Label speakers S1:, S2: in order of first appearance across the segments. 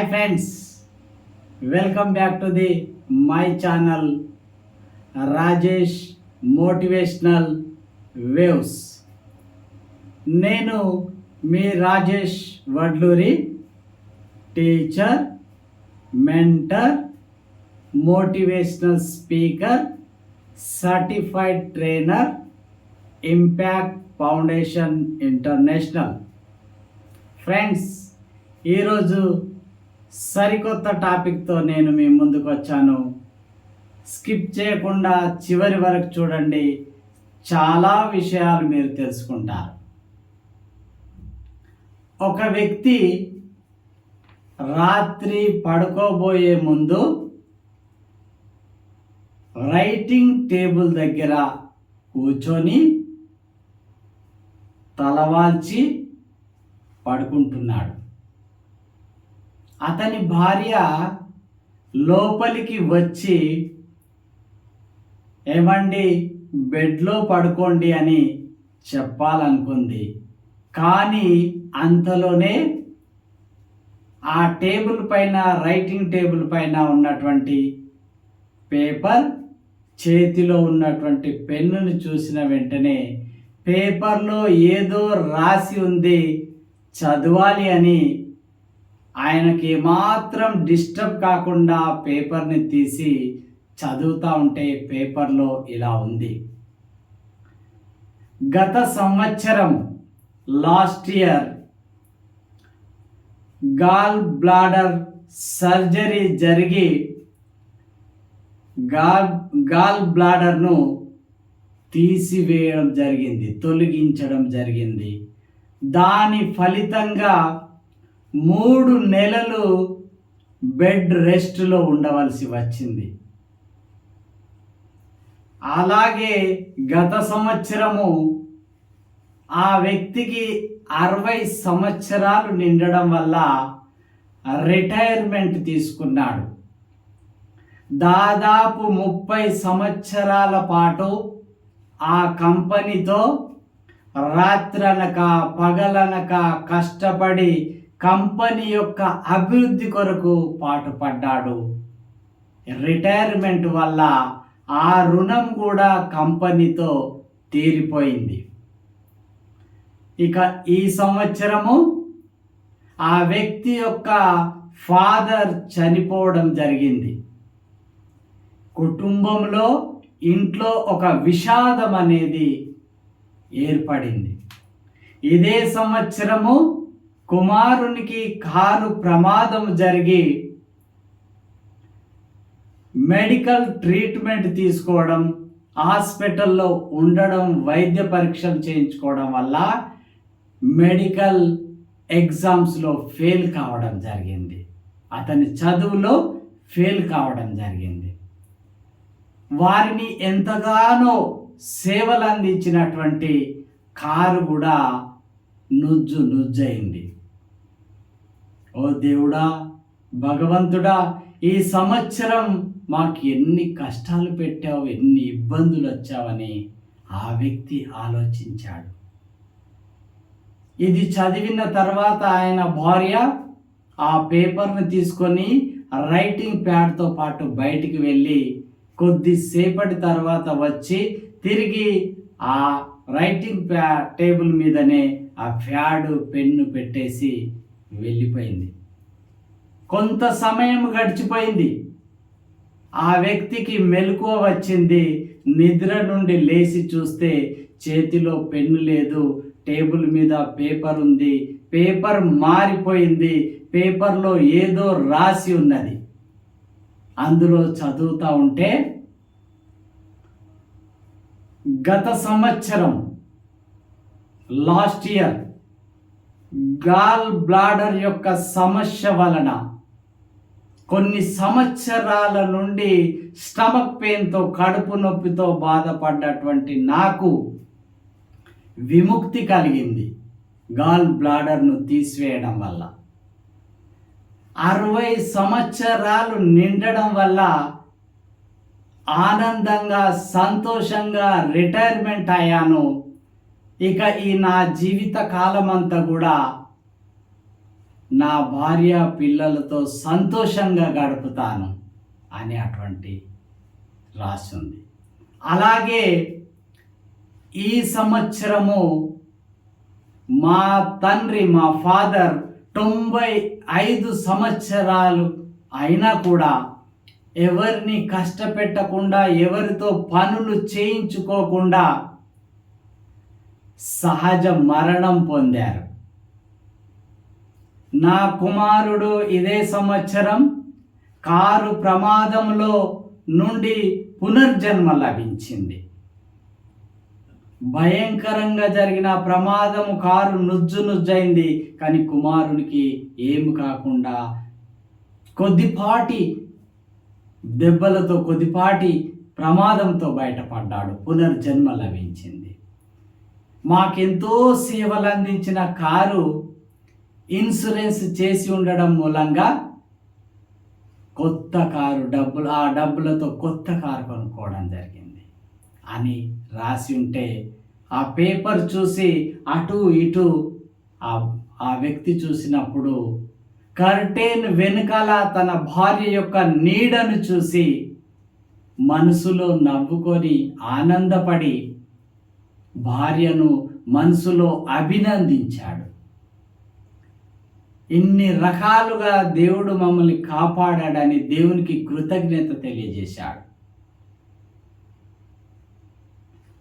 S1: Hi friends welcome back to the my channel Rajesh motivational waves నేను మీ Rajesh Vadluri teacher mentor motivational speaker certified trainer impact foundation international friends ఈరోజు సరికొత్త టాపిక్తో నేను మీ ముందుకు వచ్చాను. Skip చేయకుండా చివరి వరకు చూడండి. చాలా విషయాలు మీరు తెలుసుకుంటారు. ఒక వ్యక్తి రాత్రి పడుకోబోయే ముందు రైటింగ్ టేబుల్ దగ్గర కూర్చొని తలవాల్చి పడుకుంటున్నాడు. అతని భార్య లోపలికి వచ్చి ఏమండి బెడ్లో పడుకోండి అని చెప్పాలనుకుంది. కానీ అంతలోనే ఆ టేబుల్ పైన రైటింగ్ టేబుల్ పైన ఉన్నటువంటి పేపర్ చేతిలో ఉన్నటువంటి పెన్నును చూసిన వెంటనే పేపర్లో ఏదో రాసి ఉంది చదవాలి అని ఆయనకి మాత్రం డిస్టర్బ్ కాకుండా పేపర్ని తీసి చదువుతూ ఉంటే పేపర్లో ఇలా ఉంది. గత సంవత్సరం last year gall bladder surgery జరిగి గాల్ గాల్ బ్లాడర్ను తీసివేయడం జరిగింది తొలగించడం జరిగింది. దాని ఫలితంగా మూడు నెలలు బెడ్ రెస్ట్లో ఉండవలసి వచ్చింది. అలాగే గత సంవత్సరము ఆ వ్యక్తికి అరవై సంవత్సరాలు నిండడం వల్ల రిటైర్మెంట్ తీసుకున్నాడు. దాదాపు ముప్పై సంవత్సరాల పాటు ఆ కంపెనీతో రాత్రనక పగలనక కష్టపడి కంపెనీ యొక్క అభివృద్ధి కొరకు పాటుపడ్డాడు. రిటైర్మెంట్ వల్ల ఆ రుణం కూడా కంపెనీతో తీరిపోయింది. ఇక ఈ సంవత్సరము ఆ వ్యక్తి యొక్క ఫాదర్ చనిపోవడం జరిగింది. కుటుంబంలో ఇంట్లో ఒక విషాదం అనేది ఏర్పడింది. ఇదే సంవత్సరము కుమారునికి కారు ప్రమాదం జరిగి మెడికల్ ట్రీట్మెంట్ తీసుకోవడం హాస్పిటల్లో ఉండడం వైద్య పరీక్షలు చేయించుకోవడం వల్ల మెడికల్ ఎగ్జామ్స్లో ఫెయిల్ కావడం జరిగింది. అతని చదువులో ఫెయిల్ కావడం జరిగింది. వారిని ఎంతగానో సేవలు అందించినటువంటి కారు కూడా నుజ్జు నుజ్జయింది. ఓ దేవుడా భగవంతుడా ఈ సంవత్సరం మాకు ఎన్ని కష్టాలు పెట్టావు ఎన్ని ఇబ్బందులు వచ్చావని ఆ వ్యక్తి ఆలోచించాడు. ఇది చదివిన తర్వాత ఆయన భార్య ఆ పేపర్ను తీసుకొని రైటింగ్ ప్యాడ్తో పాటు బయటికి వెళ్ళి కొద్దిసేపటి తర్వాత వచ్చి తిరిగి ఆ రైటింగ్ ప్యా టేబుల్ మీదనే ఆ ప్యాడ్ పెన్ను పెట్టేసి వెళ్ళిపోయింది. కొంత సమయం గడిచిపోయింది. ఆ వ్యక్తికి మెలకువ వచ్చింది. నిద్ర నుండి లేచి చూస్తే చేతిలో పెన్ను లేదు. టేబుల్ మీద పేపర్ ఉంది. పేపర్ మారిపోయింది. పేపర్లో ఏదో రాసి ఉన్నది. అందులో చదువుతూ ఉంటే గత సంవత్సరం లాస్ట్ ఇయర్ గాల్ బ్లాడర్ యొక్క సమస్య వలన కొన్ని సంవత్సరాల నుండి స్టమక్ పెయిన్తో కడుపు నొప్పితో బాధపడ్డటువంటి నాకు విముక్తి కలిగింది గాల్ బ్లాడర్ను తీసివేయడం వల్ల. అరవై సంవత్సరాలు నిండడం వల్ల ఆనందంగా సంతోషంగా రిటైర్మెంట్ అయ్యాను. ఇక ఈ నా జీవిత కాలమంతా కూడా నా భార్య పిల్లలతో సంతోషంగా గడుపుతాను అని అటువంటి రాసింది. అలాగే ఈ సంవత్సరము మా తండ్రి మా ఫాదర్ తొంభై ఐదు సంవత్సరాలు అయినా కూడా ఎవరిని కష్టపెట్టకుండా ఎవరితో పనులు చేయించుకోకుండా సహజ మరణం పొందారు. నా కుమారుడు ఇదే సంవత్సరం కారు ప్రమాదంలో నుండి పునర్జన్మ లభించింది. భయంకరంగా జరిగిన ప్రమాదం కారు నుజ్జు నుజ్జైంది కానీ కుమారునికి ఏమి కాకుండా కొద్దిపాటి దెబ్బలతో కొద్దిపాటి ప్రమాదంతో బయటపడ్డాడు. పునర్జన్మ లభించింది. మాకెంతో సేవలు అందించిన కారు ఇన్సూరెన్స్ చేసి ఉండడం మూలంగా కొత్త కారు డబ్బులు ఆ డబ్బులతో కొత్త కారు కొనుక్కోవడం జరిగింది. అని రాసి ఉంటే ఆ పేపర్ చూసి అటు ఇటు ఆ ఆ వ్యక్తి చూసినప్పుడు కర్టెన్ వెనుకాల తన భార్య యొక్క నీడను చూసి మనసులో నవ్వుకొని ఆనందపడి భార్యను మనసులో అభినందించాడు. ఇన్ని రకాలుగా దేవుడు మమ్మల్ని కాపాడాడని దేవునికి కృతజ్ఞత తెలియజేశాడు.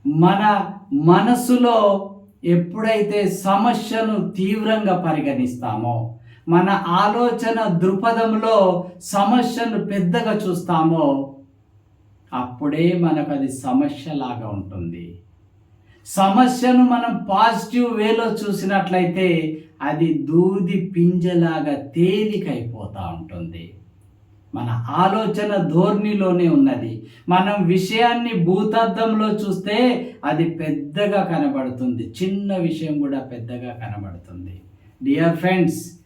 S1: మన మనసులో ఎప్పుడైతే సమస్యను తీవ్రంగా పరిగణిస్తామో మన ఆలోచన దృక్పథంలో సమస్యను పెద్దగా చూస్తామో అప్పుడే మనకు అది సమస్యలాగా ఉంటుంది. సమస్యను మనం పాజిటివ్ వేలో చూసినట్లయితే అది దూది పింజలాగా తేలికైపోతూ ఉంటుంది. మన ఆలోచన ధోరణిలోనే ఉన్నది. మనం విషయాన్ని భూతద్దంలో చూస్తే అది పెద్దగా కనబడుతుంది. చిన్న విషయం కూడా పెద్దగా కనబడుతుంది. డియర్ ఫ్రెండ్స్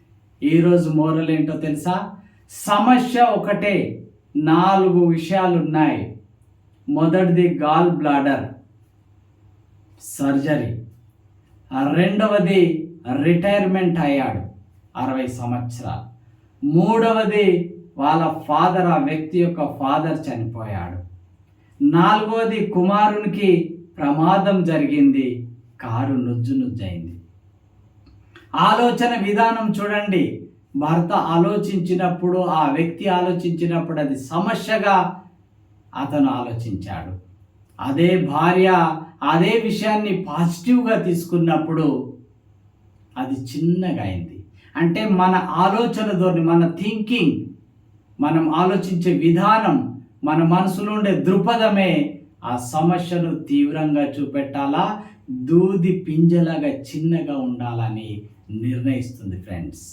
S1: ఈరోజు మోరల్ ఏంటో తెలుసా? సమస్య ఒకటే నాలుగు విషయాలు ఉన్నాయి మొదటిది గాల్ బ్లాడర్ సర్జరీ. రెండవది రిటైర్మెంట్ అయ్యాడు అరవై సంవత్సరాలు. మూడవది వాళ్ళ ఫాదర్ ఆ వ్యక్తి యొక్క ఫాదర్ చనిపోయాడు. నాలుగవది కుమారునికి ప్రమాదం జరిగింది కారు నుజ్జు నుజ్జైంది. ఆలోచన విధానం చూడండి. భర్త ఆలోచించినప్పుడు ఆ వ్యక్తి ఆలోచించినప్పుడు అది సమస్యగా అతను ఆలోచించాడు. అదే భార్య అదే విషయాన్ని పాజిటివ్గా తీసుకున్నప్పుడు అది చిన్నగా అయింది. అంటే మన ఆలోచన ధోరణి మన థింకింగ్ మనం ఆలోచించే విధానం మన మనసులో ఉండే దృక్పథమే ఆ సమస్యను తీవ్రంగా చూపెట్టాలా దూది పింజలాగా చిన్నగా ఉండాలని నిర్ణయిస్తుంది ఫ్రెండ్స్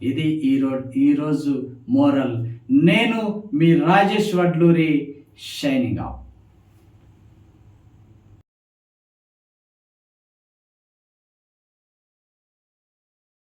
S1: ఇది ఈరో ఈరోజు మోరల్ నేను మీ రాజేష్ వడ్లూరి షైనింగ్ అవుట్